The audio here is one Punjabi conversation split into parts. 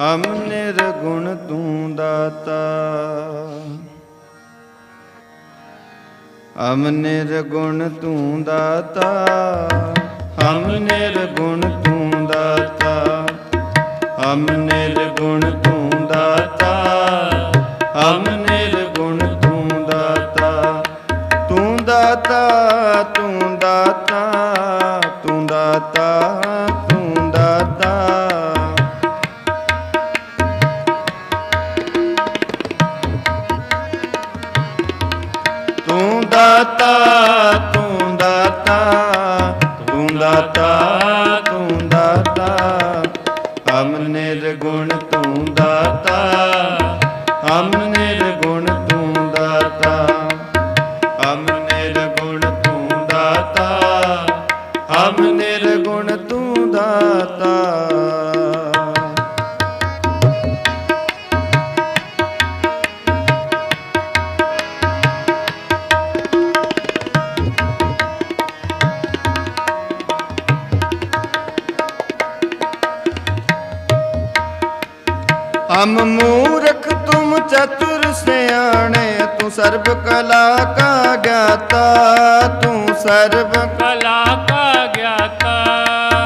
ਹਮ ਨਿਰਗੁਣ ਤੂੰ ਦਾਤਾ। ਹਮ ਨਿਰਗੁਣ ਤੂੰ ਦਾਤਾ। ਹਮ ਨਿਰਗੁਣ ਤੂੰ ਦਾਤਾ। ਹਮ ਨਿਰਗੁਣ ਤੂੰ ਦਾਤਾ। ਹਮ ਨਿਰਗੁਣ ਤੂੰ ਦਾਤਾ ਤੂੰ ਦਾਤਾ। ਤੂੰ ਦਾਤਾ ਤੂੰ ਦਾਤਾ ਤੂੰ ਦਾਤਾ। ਸਰਬ ਕਲਾ ਕਾ ਗਿਆਤਾ।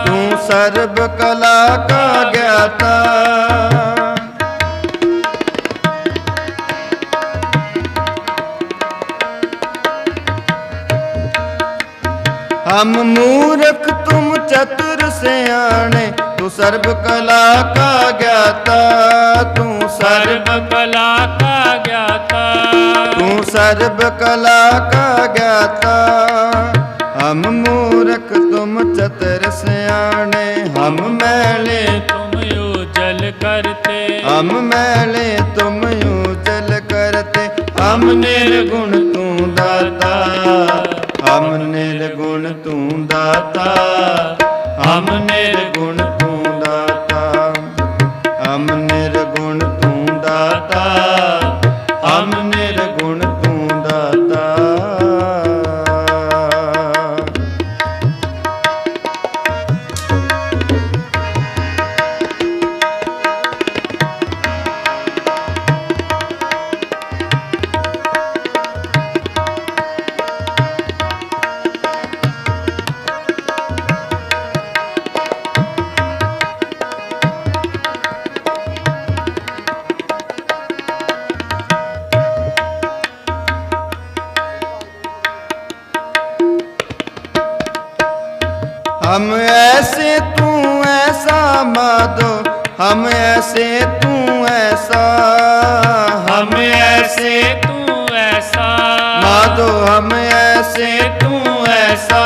ਤੂੰ ਸਰਬ ਕਲਾ ਕਾ ਗਿਆਤਾ। ਹਮ ਮੂਰਖ ਤੁਮ ਚਤੁਰ ਸਿਆਣੇ ਤੂੰ ਸਰਬ ਕਲਾ ਕਾ ਗਿਆਤਾ। ਤੂੰ ਸਰਬ ਕਲਾ ਕਾ ਗਿਆਤਾ। ਤੂੰ ਸਰਬ ਕਲਾ हम ऐसे तू ऐसा माधो हम ऐसे तू ऐसा हम ऐसे तू ऐसा माधो हम ऐसे तू ऐसा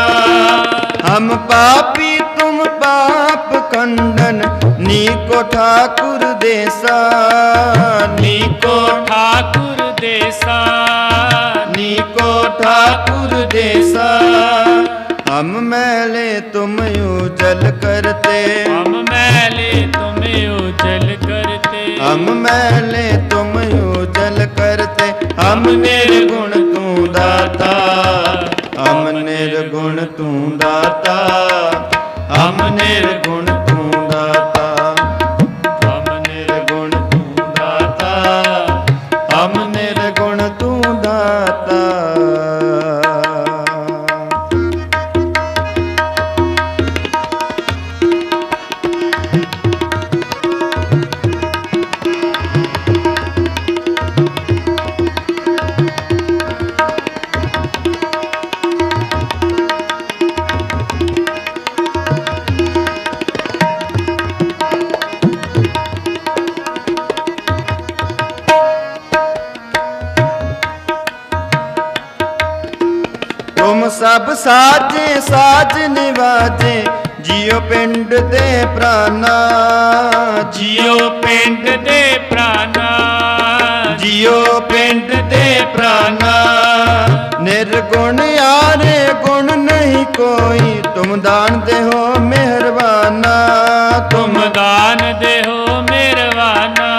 हम पापी तुम पाप खंडन नी को ठाकुर देसा नी को ठाकुर देसा नी को ठाकुर देसा हम मैले तुम उजल करते हम मैले तुम उजल करते हम मैले तुम उजल करते हम निर्गुण तू दाता हम निर्गुण तू दाता हम निर्गुण ਸਭ ਸਾਜੇ ਸਾਜ ਨਿਵਾਜੇ ਜਿਉ ਪਿੰਡ ਦੇ ਪ੍ਰਾਨਾ। ਜਿਉ ਪਿੰਡ ਦੇ ਪ੍ਰਾਨਾ। ਜਿਉ ਪਿੰਡ ਦੇ ਪ੍ਰਾਨਾ। ਨਿਰਗੁਣ ਯਾਰੇ ਗੁਣ ਨਹੀਂ ਕੋਈ ਤੁਮ ਦਾਨ ਦੇਹੋ ਮਿਹਰਬਾਨਾ। ਤੁਮ ਦਾਨ ਦੇਹੋ ਮਿਹਰਬਾਨਾ।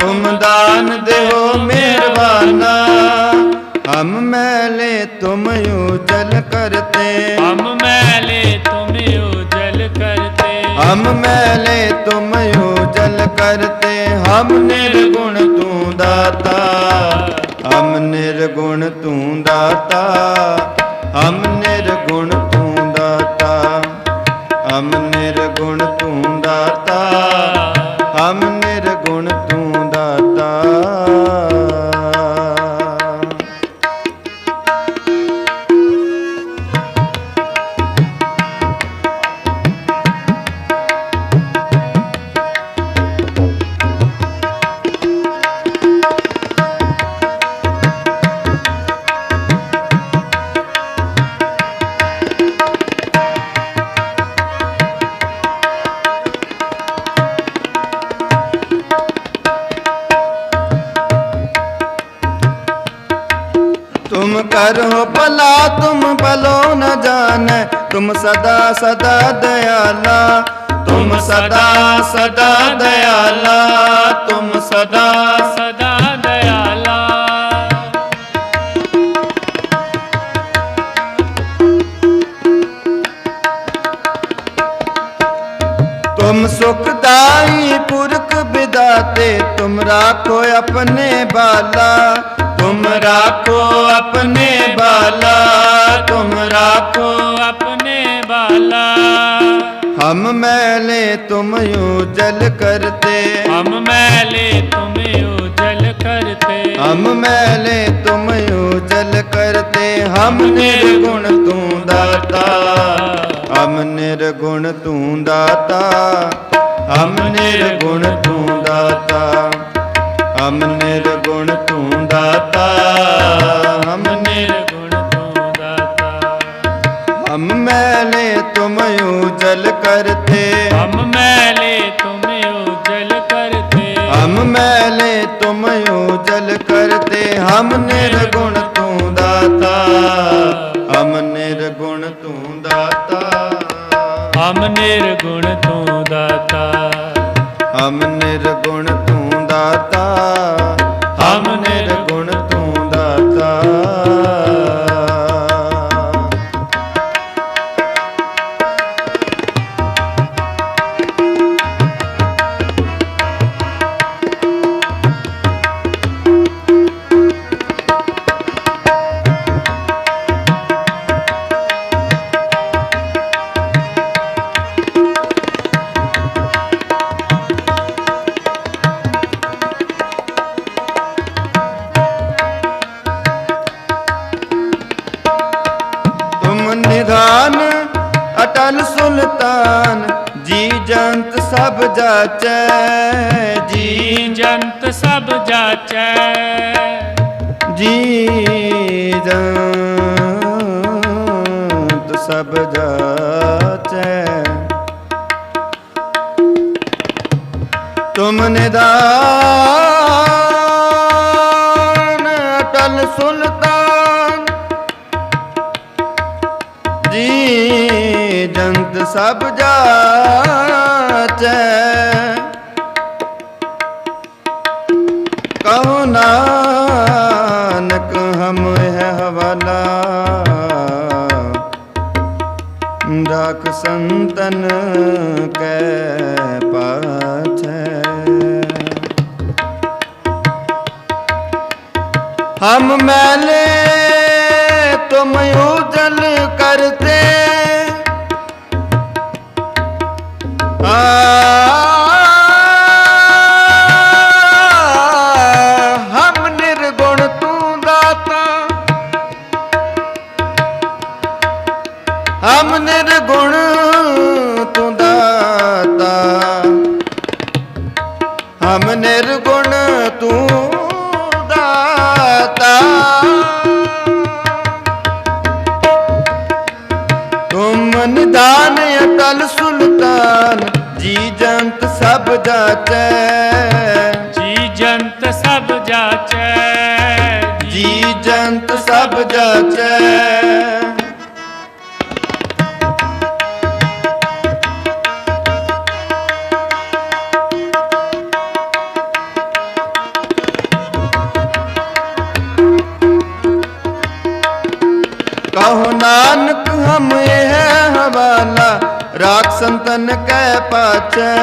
ਤੁਮ ਦਾਨ ਦੇਹੋ ਮਿਹਰਬਾਨਾ। ਹਮ ਮੈਲੇ ਤੁਮ ਉਜਲ हम मैले तुम उजल करते हम मैले तुम उजल करते हम निर्गुण तू दाता हम निर्गुण तू दाता हम निर्गुण तू दाता हम निर्गुण तू दाता हम भला तुम भलो न जान तुम सदा सदा दयाला तुम सदा सदा दयाला तुम सदा सदा दयाला तुम सुखदाई पुरख विदाते तुम राखो अपने बाला ਤੁਮ ਰਾਖੋ ਆਪਣੇ ਬਾਲਾ ਤੁਮ ਰਾਖੋ ਆਪਣੇ ਬਾਲਾ ਹਮ ਮੈਲੇ ਤੁਮ ਜਲ ਕਰਤੇ ਹਮ ਮੈਲੇ ਤੁਮ ਜਲ ਕਰਤੇ ਹਮ ਮੈਲੇ ਤੁਮ ਜਲ ਕਰਤੇ ਹਮ ਨਿਰਗੁਣ ਤੂੰ ਦਾਤਾ ਹਮ ਨਿਰਗੁਣ ਤੂੰ ਦਾਤਾ ਹਮ ਨਿਰਗੁਣ ਤੂੰ ਦਾਤਾ ਹਮ ਨਿਰਗੁਣ ਤੂੰ ਦਾਤਾ। ਹਮ ਨਿਰਗੁਣ ਤੂੰ ਦਾਤਾ। ਹਮ ਮੈਲੇ ਤੁਮ ਉਜਲ ਕਰਤੇ। ਜਾਚੈ, ਜੀ ਜੰਤ ਸਭ ਜਾਚੈ। ਜੀ ਜੰਤ ਸਭ ਜਾਚੈ। ਤੁਮ ਨਿਦਾਨ ਅਟਲ ਸੁਲਤਾਨ। ਜੀ ਜੰਤ ਸਭ ਜਾਚੈ। ਤਨ ਕੈ ਪਾਥੈ। ਹਮ ਮੈਲੇ ਸਭ ਜਾਚੈ। ਜੀ ਜੰਤ ਸਭ ਜਾਚੈ। ਜੀ ਜੰਤ ਸਭ ਜਾਚੈ। ਕਹੋ ਨਾਨਕ ਹਮ ਇਹ ਹਵਾਲਾ ਰਾਖ ਸੰਤਨ ਕੈ ਪਾਚੈ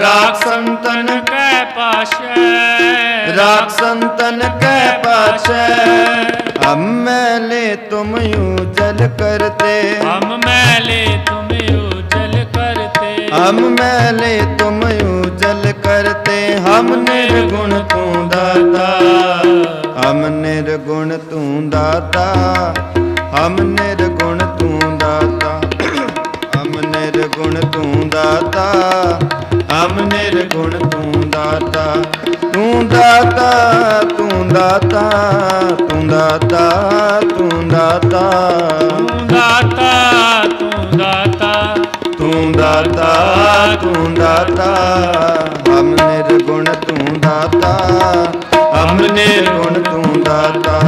ਰਾਖ ਸੰਤਨ ਕੈ ਪਾਸ਼ੈ ਰਾਖ ਸੰਤਨ ਕੈ ਪਾਚੈ ਹਮ ਮੈਲੇ ਤੁਮ ਉਜਲ ਕਰਤੇ। ਹਮ ਮੈਲੇ ਤੁਮ ਉਜਲ ਕਰਤੇ। ਹਮ ਮੈਲੇ ਤੁਮ ਉਜਲ ਕਰਤੇ ਹਮ ਨਿਰਗੁਣ ਤੂੰ ਦਾਤਾ। ਹਮ ਨਿਰਗੁਣ ਤੂੰ ਦਾਤਾ ਹਮ ਨਿਰਗੁਣ ਦਾਤਾ ਹਮ ਨਿਰਗੁਣ ਤੂੰ ਦਾਤਾ ਤੂੰ ਦਾਤਾ ਤੂੰ ਦਾਤਾ ਤੂੰ ਦਾਤਾ ਤੂੰ ਦਾਤਾ। ਤੂੰ ਦਾਤਾ ਤੂੰ ਦਾਤਾ। ਤੂੰ ਦਾਤਾ ਤੂੰ ਦਾਤਾ ਹਮ ਨਿਰਗੁਣ ਤੂੰ ਦਾਤਾ ਹਮ ਨਿਰਗੁਣ ਤੂੰ ਦਾਤਾ।